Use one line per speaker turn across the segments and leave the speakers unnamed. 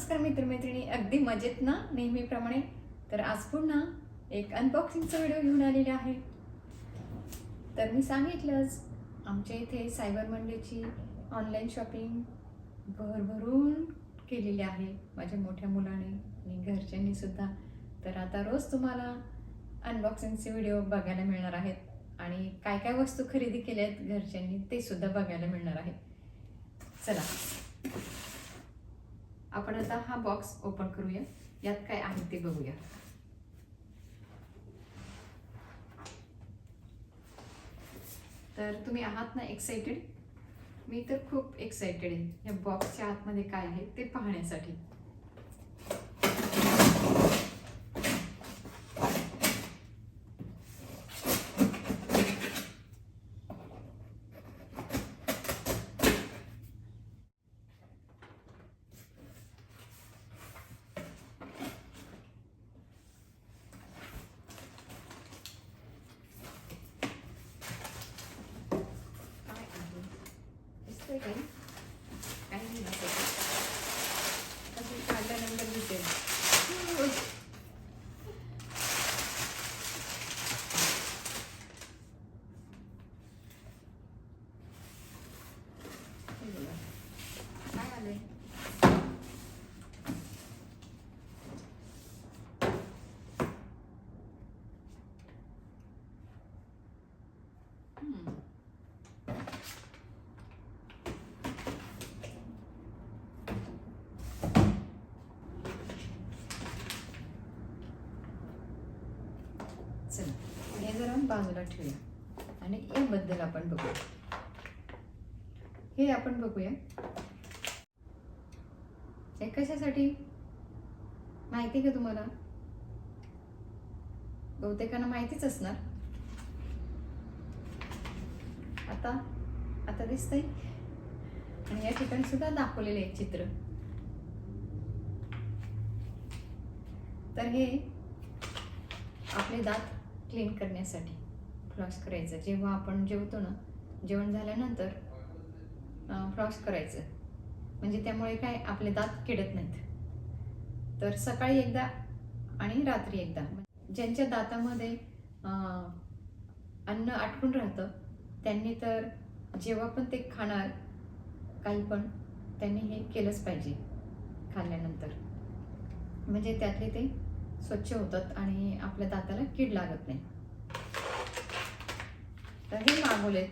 नमस्कार मित्रमैत्रिणी अगदी मजेत ना नेहमीप्रमाणे? तर आज पुन्हा एक अनबॉक्सिंगचा व्हिडिओ घेऊन आलेला आहे. तर मी सांगितलंच आमच्या इथे सायबर मंडेची ऑनलाईन शॉपिंग भरभरून केलेली आहे. माझ्या मोठ्या मुलाने आणि घरच्यांनी सुद्धा. तर आता रोज तुम्हाला अनबॉक्सिंगचे व्हिडिओ बघायला मिळणार आहेत. आणि काय काय वस्तू खरेदी केल्या आहेत घरच्यांनी ते सुद्धा बघायला मिळणार आहे चला. आपण आता हा बॉक्स ओपन करूया. यात काय आहे ते बघूया. तर तुम्ही आहात ना एक्साइटेड मी तर खूप एक्साइटेड आहे. या बॉक्सच्या आतमध्ये काय आहे ते पाहण्यासाठी काय आहे दिसतंय काही काही नाही दिसत अजून काढल्यानंतर दिसेल हे बघा. काय आलंय हम्म. चला हे जरा बाजूला ठेवूया. आणि याबद्दल आपण बघूया. हे आपण बघूया. हे कशासाठी? माहिती का तुम्हाला? बहुतेकांना माहितीच असणार. आता आता दिसतंय. आणि या ठिकाणी सुद्धा दाखवलेले आहे चित्र. तर हे आपले दात क्लीन करण्यासाठी. फ्लॉस करायचं. जेव्हा आपण जेवतो ना जेवण झाल्यानंतर फ्लॉस करायचं. म्हणजे त्यामुळे काय आपले दात किडत नाहीत. तर सकाळी एकदा आणि रात्री एकदा. ज्यांच्या दातामध्ये अन्न आटकून राहतं त्यांनी तर जेव्हा पण ते खाणार काही पण त्यांनी हे केलंच पाहिजे खाल्ल्यानंतर. म्हणजे त्यातले ते स्वच्छ होतात आणि आपल्या दाताला कीड लागत नाही. तर हे मागवलेत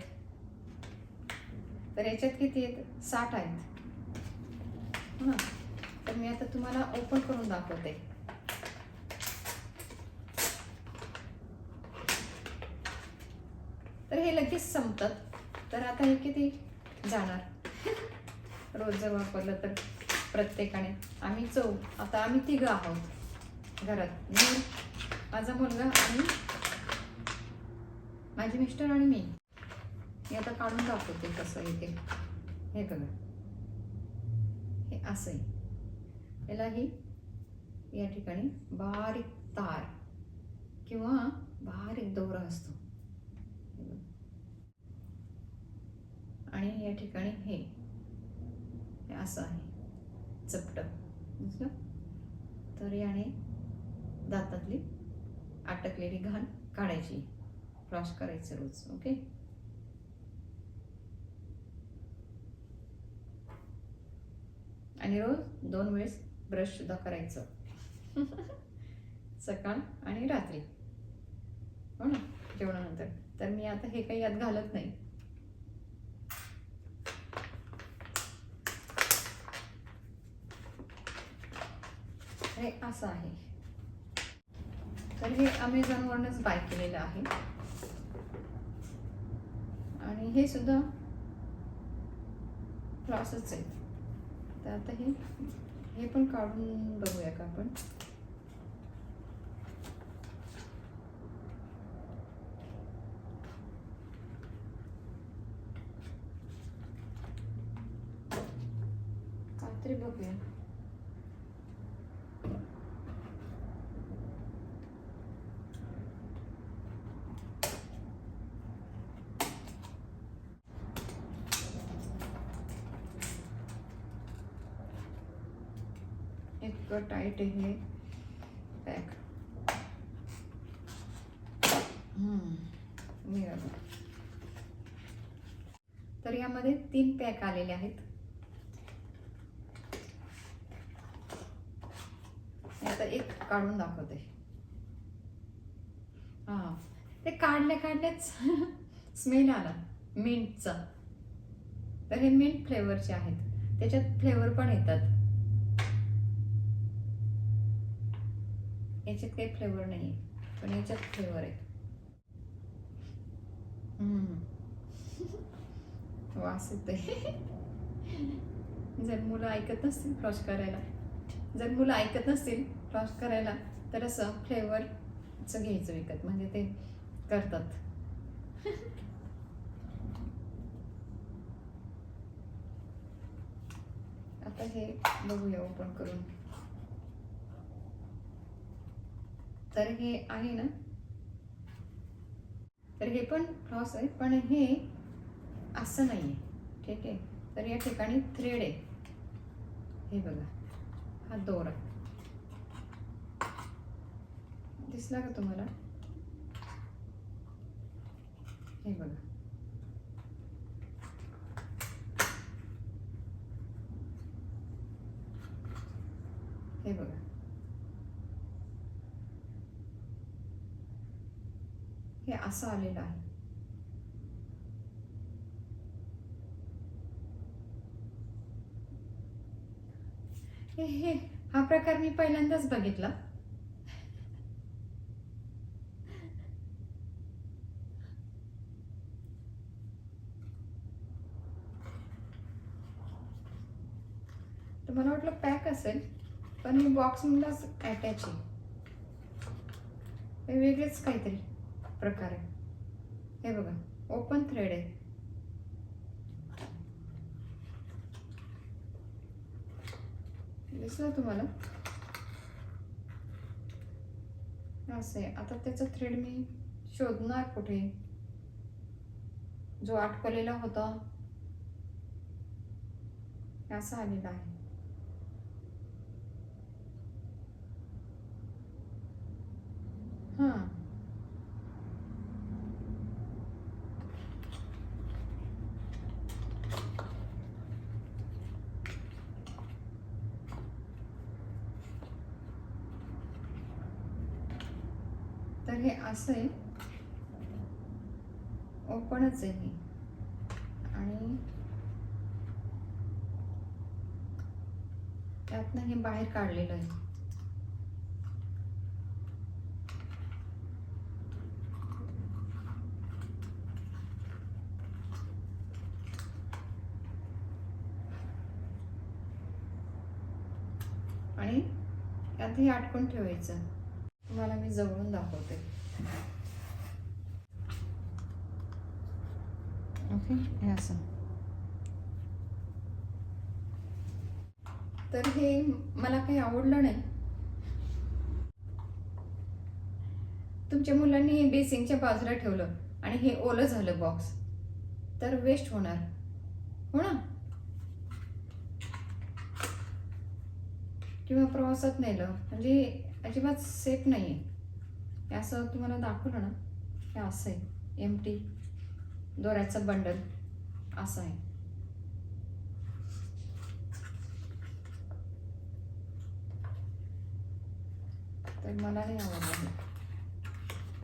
तर याच्यात किती आहेत? साठ आहेत. हो ना? तर मी आता तुम्हाला ओपन करून दाखवते. तर हे लगेच संपतात. तर आता हे किती जाणार? रोज जर वापरलं तर प्रत्येकाने. आम्ही चौ आता आम्ही तिघं आहोत. घरात. मी माझा मुलगा आणि माझे मिस्टर आणि मी. मी आता काढून दाखवते कसं आहे ते. हे बघा. हे असं आहे. याला ही या ठिकाणी बारीक तार किंवा बारीक दोरा असतो. आणि या ठिकाणी हे. हे असं आहे. चपट. तर याने दातातली अटकलेली घाण काढायची. फ्लॉश करायचं रोज ओके आणि रोज दोन वेळेस ब्रश सुद्धा करायचं. सकाळ आणि रात्री. हो ना? जेवणानंतर. तर मी आता हे काही यात घालत नाही. हे असं आहे. तर हे अमेझॉनवरूनच बाय केलेलं आहे. आणि हे सुद्धा क्लॉसच आहे. तर आता हे हे पण काढून बघूया का आपण? काहीतरी बघूया. इतकं टाईट आहे हे पॅक मिळालं तर यामध्ये तीन पॅक आलेले आहेत. आता एक काढून दाखवते. हा. ते काढल्या काढल्याच स्मेल आला. मिंटचा तर हे मिंट फ्लेवरचे आहेत. त्याच्यात फ्लेवर पण येतात. याच्यात काही फ्लेवर नाही आहे पण याच्यात फ्लेवर आहे वास येते जर मुलं ऐकत नसतील फ्लॉश करायला जर मुलं ऐकत नसतील फ्लॉश करायला तर असं फ्लेवरचं घ्यायचं विकत म्हणजे ते करतात. आता हे बघूया ओपन करून. तर हे आहे ना? तर हे पण क्रॉस आहे पण हे असं नाही आहे ठीक आहे? तर या ठिकाणी थ्रेड आहे. हे बघा. हा दोरा. दिसला का तुम्हाला? हे बघा. हे बघा. हे असं आलेलं आहे. हे हे हा प्रकार मी पहिल्यांदाच बघितला. तर मला वाटलं पॅक असेल पण हे बॉक्समधलाच अटॅच आहे. हे वेगळेच काहीतरी. प्रकार आहे. हे बघा ओपन थ्रेड आहे. दिसलं तुम्हाला? असं आहे. आता त्याचा थ्रेड मी शोधणार कुठे? जो आटकलेला होता असा आलेला आहे. हां. तर हे असं आहे ओपनच आहे हे. आणि त्यातनं हे बाहेर काढलेलं आहे. आणि त्यात हे आटकून ठेवायचं. जवळून दाखवते. ओके हे असं. तर हे मला काही आवडलं नाही. तुमच्या मुलांनी हे बेसिंगच्या बाजूला ठेवलं आणि हे ओलं झालं बॉक्स तर वेस्ट होणार. हो ना? किंवा प्रवासात नेलं म्हणजे अजिबात सेफ नाही आहे हे असं तुम्हाला दाखवलं ना हे असं आहे. एम टी दोऱ्याचं बंडल असं आहे. तर मला नाही आवडलं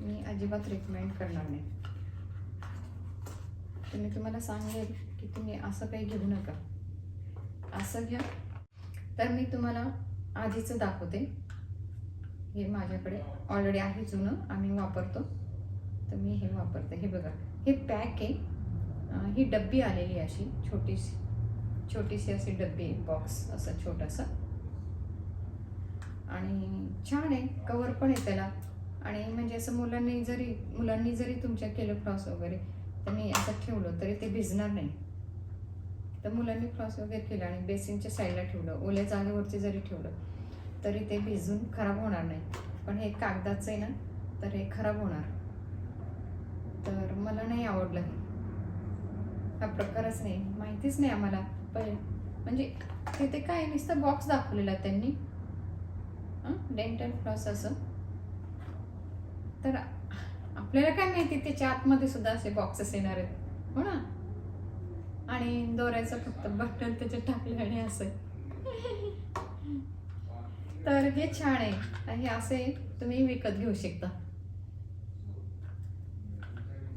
मी अजिबात रिकमेंड करणार नाही. तर मी तुम्हाला सांगेल की तुम्ही असं काही घेऊ नका. असं घ्या. तर मी तुम्हाला आधीचं दाखवते. हे माझ्याकडे ऑलरेडी आहे जुनं आम्ही वापरतो. तर मी हे वापरते. हे बघा. हे पॅक आहे. ही डब्बी आलेली आहे अशी छोटीशी. छोटीशी अशी डब्बी आहे बॉक्स असं छोटासा. आणि छान आहे. कवर पण आहे त्याला. आणि म्हणजे असं मुलांनी जरी मुलांनी जरी तुमच्या केलं क्रॉस वगैरे त्यांनी असं ठेवलं तरी ते भिजणार नाही. तर मुलांनी क्रॉस वगैरे केलं आणि बेसिनच्या साईडला ठेवलं. ओल्या जागेवरती जरी ठेवलं तरी ते भिजून खराब होणार नाही. पण हे कागदाचं आहे ना तर हे खराब होणार. तर मला नाही आवडलं हे. हा प्रकारच नाही. माहितीच नाही आम्हाला. पहिले म्हणजे तिथे काय नुसतं बॉक्स दाखवलेला त्यांनी. डेंटल फ्लॉस असं. तर आपल्याला काय माहिती त्याच्या आतमध्ये सुद्धा असे बॉक्सेस येणार आहेत. हो ना? आणि दोऱ्याचं फक्त बटन त्याच्यात टाकलं आणि असं. तर हे छान आहे. हे असे तुम्ही विकत घेऊ शकता.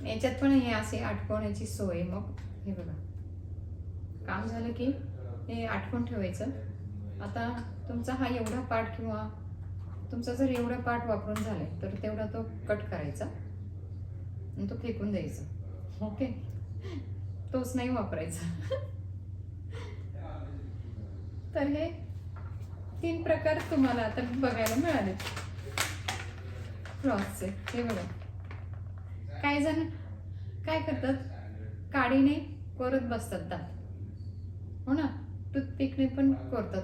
याच्यात पण हे असे आटकवण्याची सोय मग. हे बघा. काम झालं की हे आटकून ठेवायचं. आता तुमचा हा एवढा पार्ट किंवा तुमचा जर एवढा पार्ट वापरून झालाय तर तेवढा तो कट करायचा आणि तो फेकून द्यायचा. ओके? तोच नाही वापरायचा. तर हे तीन प्रकार तुम्हाला आता बघायला मिळाले. फ्रॉसचे हे बघा. काही जण काय करतात? काडीने कोरत बसतात दात. हो ना? टूथपिकने पण कोरतात.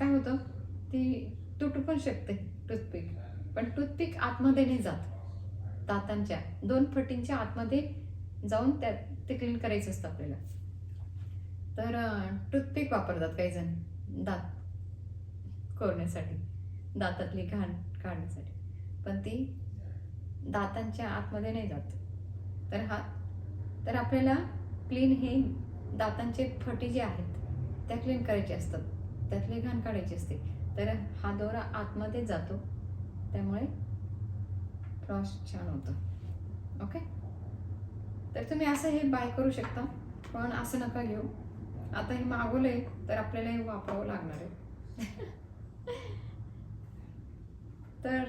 काय होतं? ती तुटू पण शकते टूथपिक. पण टूथपिक आतमध्ये नाही जात. दातांच्या दोन फटींच्या आतमध्ये जाऊन त्या ते क्लीन करायचं असतं आपल्याला. तर टूथपिक वापरतात काही जण. दात. कोरण्यासाठी दातातली घाण काढण्यासाठी. पण ती दातांच्या आतमध्ये नाही जात. तर हा तर आपल्याला क्लीन हे दातांचे फटी जे आहेत त्या क्लीन करायचे असतात. त्यातले घाण काढायची असते. तर हा दोरा आतमध्ये जातो. त्यामुळे फ्रॉस छान होतं. ओके? तर तुम्ही असं हे बाय करू शकता पण असं नका घेऊ. आता हे मागवलं आहे तर आपल्याला हे वापरावं लागणार आहे. तर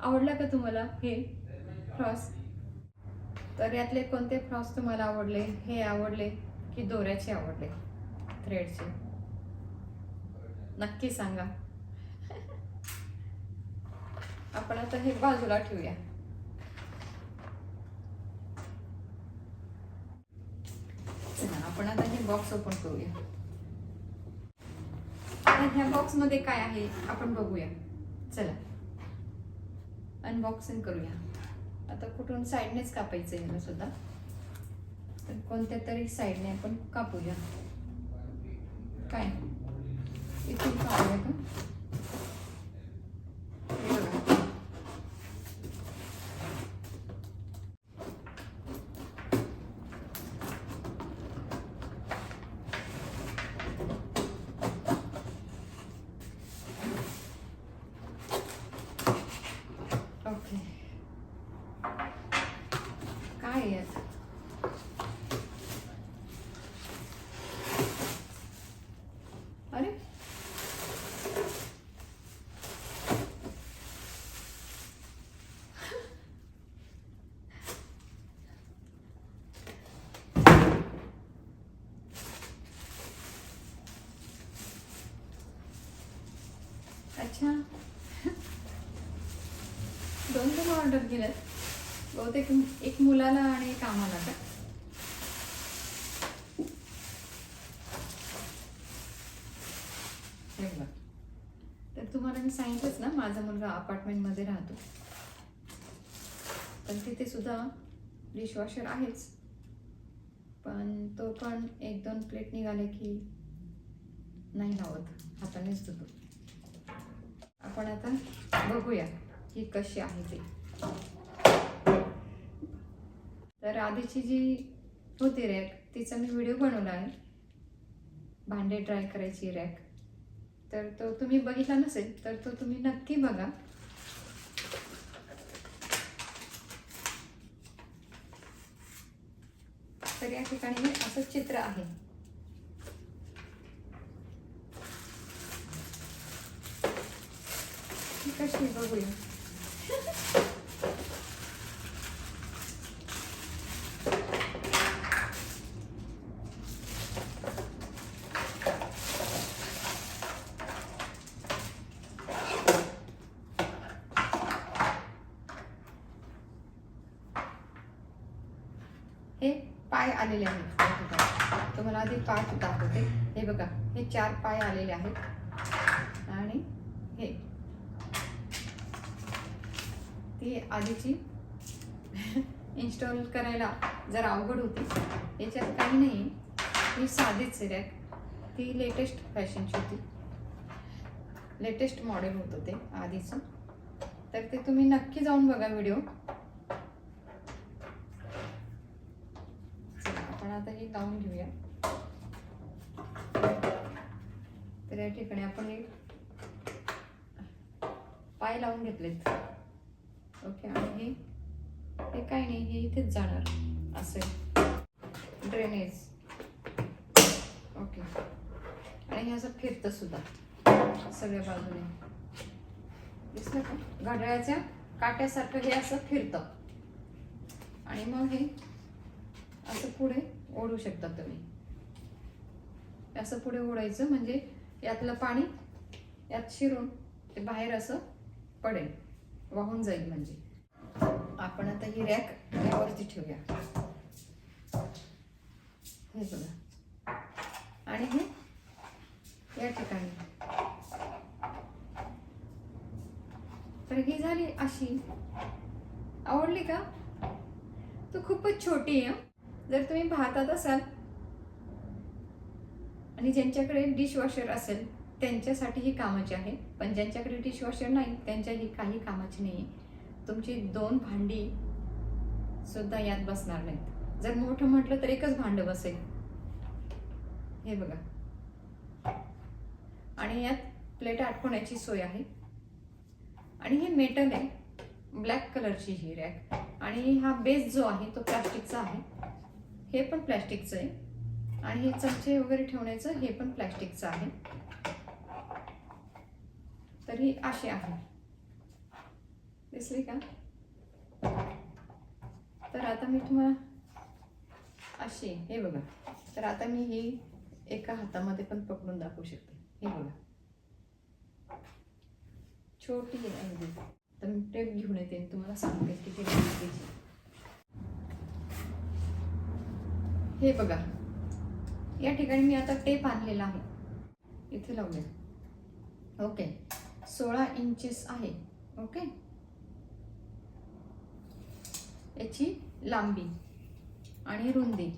आवडला का तुम्हाला हे फ्रॉस? तर यातले कोणते फ्रॉस तुम्हाला आवडले? हे आवडले की दोऱ्याचे आवडले? थ्रेडचे नक्की सांगा. आपण आता हे बाजूला ठेवूया. आपण आता हे बॉक्स ओपन करूया. ह्या बॉक्समध्ये काय आहे? आपण बघूया. चला. अनबॉक्सिंग करूया. आता कुठून साईडनेच कापायचं आहे सुद्धा. तर कोणत्या तरी साईडने आपण कापूया. काय? इथून कापूया का हे बघा. ओके काय आहे यात अरे अच्छा दोन दोन ऑर्डर केल्यात बहुतेक एक मुलाला आणि एक आम्हाला का? तर तुम्हाला मी सांगितलंच ना माझा मुलगा अपार्टमेंटमध्ये राहतो. पण तिथे सुद्धा डिशवॉशर आहेच. पण तो पण एक दोन प्लेट निघाले की नाही लावत. हातानेच धुतो. आपण आता बघूया की कशी आहे ती. तर आधीची जी होती रॅक तिचा मी व्हिडिओ बनवला आहे. भांडे ड्राय करायची रॅक. तर तो तुम्ही बघितला नसेल तर तो तुम्ही नक्की बघा. तर या ठिकाणी असं चित्र आहे. कशी आहे बघूया हे पाय आलेले आहेत. तुम्हाला आधी पाय दाखवते. हे बघा. हे चार पाय आलेले आहेत. आणि हे. ती आधीची इन्स्टॉल करायला जरा अवघड होती. याच्यात काही नाही. ही साधीच रॅक ती लेटेस्ट फॅशनची होती. लेटेस्ट मॉडेल होतं ते आधीचं. तर ते तुम्ही नक्की जाऊन बघा व्हिडिओ चला आपण आता हे लावून घेऊया. तर या ठिकाणी आपण एक पाय लावून घेतलेत. ओके आणि हे हे काही नाही हे इथेच जाणार. असेल ड्रेनेज ओके. आणि हे असं फिरतं सुद्धा. सगळ्या बाजूने. दिसलं का? घड्याळाच्या काट्यासारखं हे असं फिरतं. आणि मग हे असं पुढे ओढू शकता तुम्ही. असं पुढे ओढायचं म्हणजे यातलं पाणी यात शिरून ते बाहेर असं पडेल. वाहून जाईल म्हणजे. आपण आता ही रॅक यावरती ठेवूया. हे बघा. आणि हे या ठिकाणी. तर ही झाली अशी. आवडली का? तू खूपच छोटी आहे जर तुम्ही पाहतात असाल आणि ज्यांच्याकडे डिशवॉशर असेल त्यांच्यासाठी ही कामाची आहे. पण ज्यांच्याकडे डिशवॉशर नाही त्यांच्या ही काही कामाची नाही. तुमची दोन भांडी सुद्धा यात बसणार नाहीत. जर मोठं म्हटलं तर एकच भांडं बसेल. हे बघा. आणि यात प्लेट आठवण्याची सोय आहे. आणि हे मेटल आहे. ब्लॅक कलरची ही रॅक. आणि हा बेस जो आहे तो प्लास्टिकचा आहे. हे पण प्लॅस्टिकचं आहे. आणि हे चमचे वगैरे ठेवण्याचं हे पण प्लॅस्टिकचं आहे. तर ही अशी आहे. दिसली का? तर आता मी तुम्हाला अशी हे बघा. तर आता मी ही एका हातामध्ये पण पकडून दाखवू शकते. हे बघा. छोटी आहे. तर मी टेप घेऊन येते तुम्हाला सांगते किती लागते त्याची हे बघा. या ठिकाणी मी आता टेप आणलेला आहे. इथे लावले ओके. सोळा इंचेस आहे. ओके? याची लांबी आणि रुंदी.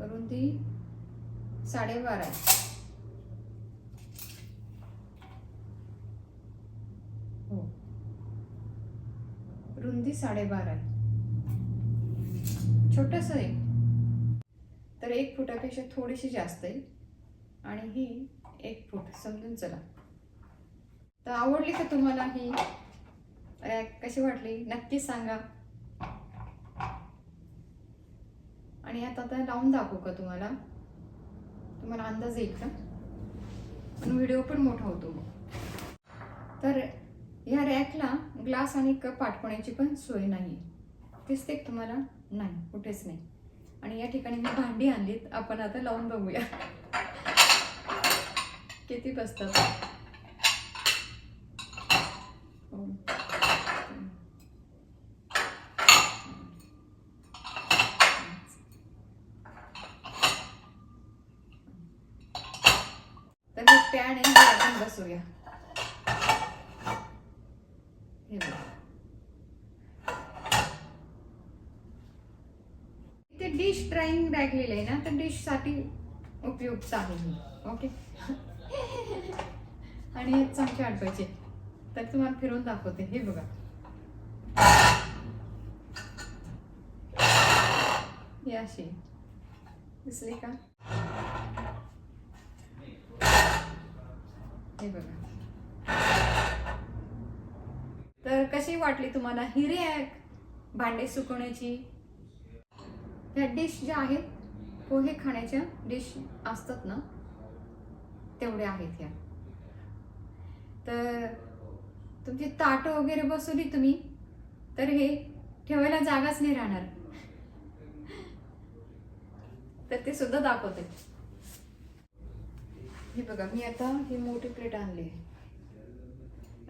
रुंदी साडेबारा आहे. हो. रुंदी साडेबारा आहे. छोटस आहे तर एक फुटापेक्षा थोडीशी जास्त आहे. आणि ही एक फूट. समजून चला. तर आवडली का तुम्हाला ही? रॅक कशी वाटली? नक्की सांगा. आणि आता आता लावून दाखवू का तुम्हाला? तुम्हाला अंदाज येईल का पण व्हिडिओ पण मोठा होतो. तर ह्या रॅकला ग्लास आणि कप पाठवण्याची पण सोय नाही दिसते तुम्हाला? नाही कुठेच नाही. आणि या ठिकाणी मी भांडी आणलीत. आपण आता लावून बघूया. किती बसतात? तर हे पॅन आहे आपण बसूया हे बघा. ट्राईंग बॅग लिहिलंय आहे ना तर डिशसाठी उपयुक्त आहे ओके आणि हे चमचे आठवायचे तर तुम्हाला फिरवून दाखवते. हे बघा. हे अशी दिसली का? हे बघा. तर कशी वाटली तुम्हाला? ही रॅक भांडे सुकवण्याची? ह्या डिश ज्या आहेत पोहे खाण्याच्या डिश असतात ना तेवढ्या आहेत ह्या तर तुमची ताटं वगैरे बसवली तुम्ही तर हे ठेवायला जागाच नाही राहणार. तर ते सुद्धा दाखवते. हे बघा मी आता ही मोठी प्लेट आणली आहे.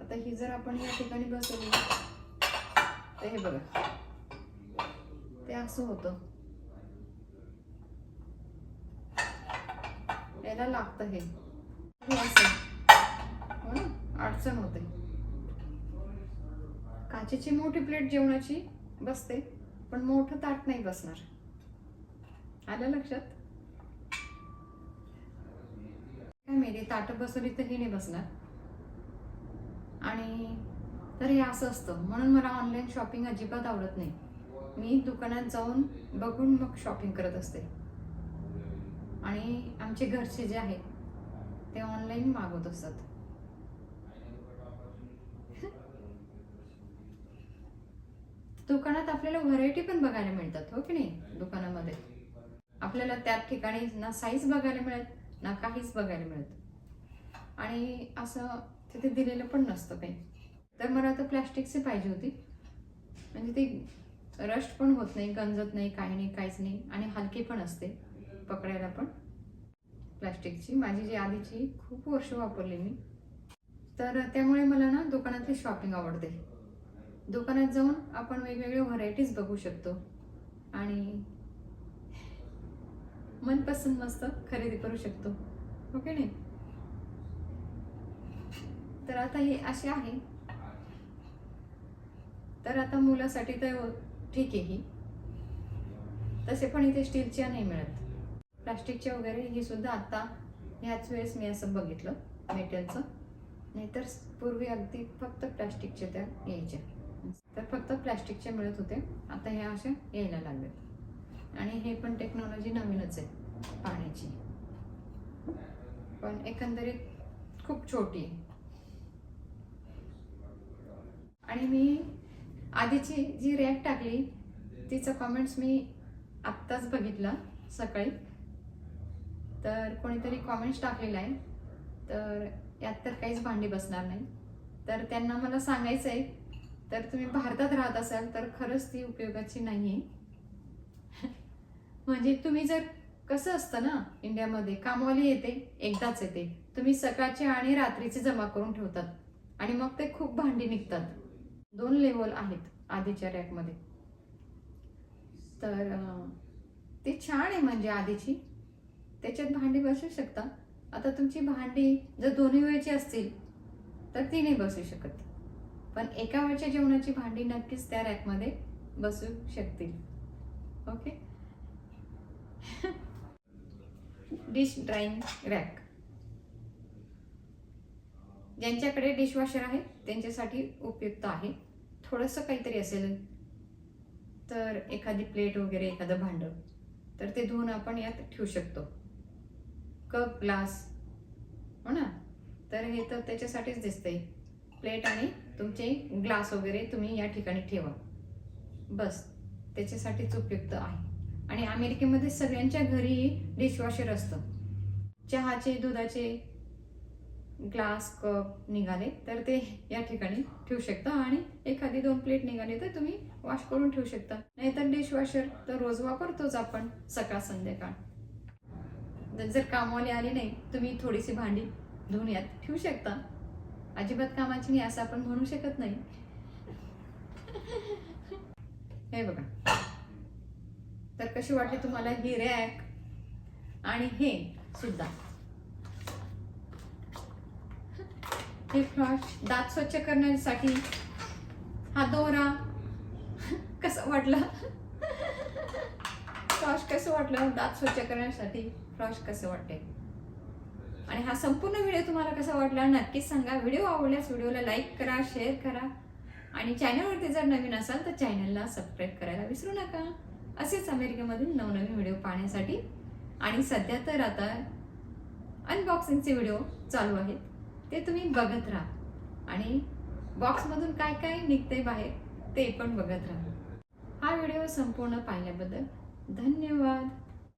आता ही जर आपण या ठिकाणी बसवली तर हे बघा ते असं होतं. याला लागतं हे. असं. हो ना? अडचण होते. काचेची मोठी प्लेट जेवणाची बसते पण मोठं ताट नाही बसणार. आलं लक्षात? काय माहिती ताट बसवली तर हे नाही बसणार. आणि तर हे असं असतं. म्हणून मला ऑनलाईन शॉपिंग अजिबात आवडत नाही. मी दुकानात जाऊन बघून मग शॉपिंग करत असते. आणि आमचे घरचे जे आहेत ते ऑनलाईन मागवत असतात. दुकानात आपल्याला व्हरायटी पण बघायला मिळतात हो की नाही? दुकानामध्ये. आपल्याला त्या ठिकाणी ना साईज बघायला मिळत ना काहीच बघायला मिळत. आणि असं तिथे दिलेलं पण नसतं काही. तर मला आता प्लॅस्टिकची पाहिजे होती. म्हणजे ती रस्ट पण होत नाही गंजत नाही काही नाही काहीच नाही. आणि हलकी पण असते. पकडायला पण. प्लास्टिकची. माझी जी आधीची खूप वर्ष वापरली मी. तर त्यामुळे मला ना दुकानातली शॉपिंग आवडते. दुकानात जाऊन आपण वेगवेगळ्या व्हरायटीज बघू शकतो. आणि मनपसंत मस्त खरेदी करू शकतो. हो ओके नाही? तर आता हे असे आहे. तर आता मुलासाठी तर ठीक आहे ही. तसे पण इथे स्टीलच्या नाही मिळत. प्लास्टिकच्या वगैरे ही सुद्धा आता ह्याच वेळेस मी असं बघितलं मेटलचं. नाहीतर पूर्वी अगदी फक्त प्लास्टिकचे त्या यायच्या. तर फक्त प्लास्टिकचे मिळत होते. आता ह्या अशा यायला लागल्यात. आणि हे पण टेक्नॉलॉजी नवीनच आहे पाण्याची. पण एकंदरीत खूप छोटी आहे. आणि मी आधीची जी रॅक टाकली तिचं कमेंट्स मी आत्ताच बघितलं सकाळी. तर कोणीतरी कॉमेंट्स टाकलेला आहे. तर यात तर काहीच भांडी बसणार नाही. तर त्यांना मला सांगायचं आहे तर तुम्ही भारतात राहत असाल तर खरंच ती उपयोगाची नाही आहे म्हणजे तुम्ही जर कसं असतं ना इंडियामध्ये कामवाली येते एकदाच येते. तुम्ही सकाळचे आणि रात्रीचे जमा करून ठेवतात. आणि मग ते खूप भांडी निघतात. दोन लेवल आहेत आधीच्या रॅकमध्ये तर ते छान आहे म्हणजे आधीची. त्याच्यात भांडी बसू शकता. आता तुमची भांडी जर दोन्ही वेळची असतील तर ती नाही बसू शकत. पण एका वेळच्या जेवणाची भांडी नक्कीच त्या रॅकमध्ये बसू शकतील. ओके? Dish drying rack. ज्यांच्याकडे डिशवॉशर आहे त्यांच्यासाठी उपयुक्त आहे. थोडंसं काहीतरी असेल तर एखादी प्लेट वगैरे एखादं भांडं तर ते धुवून आपण यात ठेवू शकतो. Cup glass. हो ना? तर हे तर त्याच्यासाठीच दिसतंय. प्लेट आणि तुमचे ग्लास वगैरे तुम्ही या ठिकाणी ठेवा. बस. त्याच्यासाठीच उपयुक्त आहे. आणि अमेरिकेमध्ये सगळ्यांच्या घरी डिशवॉशर असतं. चहाचे दुधाचे ग्लास कप निघाले तर ते या ठिकाणी ठेवू शकता आणि एखादी दोन प्लेट निघाली तर तुम्ही वॉश करून ठेवू शकता. नाहीतर डिशवॉशर तर रोज वापरतोच आपण सकाळ संध्याकाळ. जर- जर कामवाली आली नाही तुम्ही थोडीशी भांडी धुवून यात. ठेवू शकता. अजिबात कामाची नाही असं आपण म्हणू शकत नाही. हे बघा. तर कशी वाटली तुम्हाला ही रॅक? आणि हे सुद्धा. हे फ्लॉश दात स्वच्छ करण्यासाठी हा दोरा कसं वाटलं? फ्लॉश कसं वाटलं दात स्वच्छ करण्यासाठी? फ्लॉश कसं वाटते? आणि हा संपूर्ण व्हिडिओ तुम्हाला कसा वाटला? नक्कीच सांगा. व्हिडिओ आवडल्यास व्हिडिओला लाईक करा शेअर करा. आणि चॅनलवरती जर नवीन असाल तर चॅनलला सबस्क्राईब करायला विसरू नका. असेच अमेरिकेमधील नवनवीन व्हिडिओ पाहण्यासाठी. आणि सध्या तर आता अनबॉक्सिंगचे व्हिडिओ चालू आहेत. ते तुम्ही बघत राहा. आणि बॉक्समधून काय काय निघते बाहेर ते पण बघत राहा. हा व्हिडिओ संपूर्ण पाहिल्याबद्दल धन्यवाद.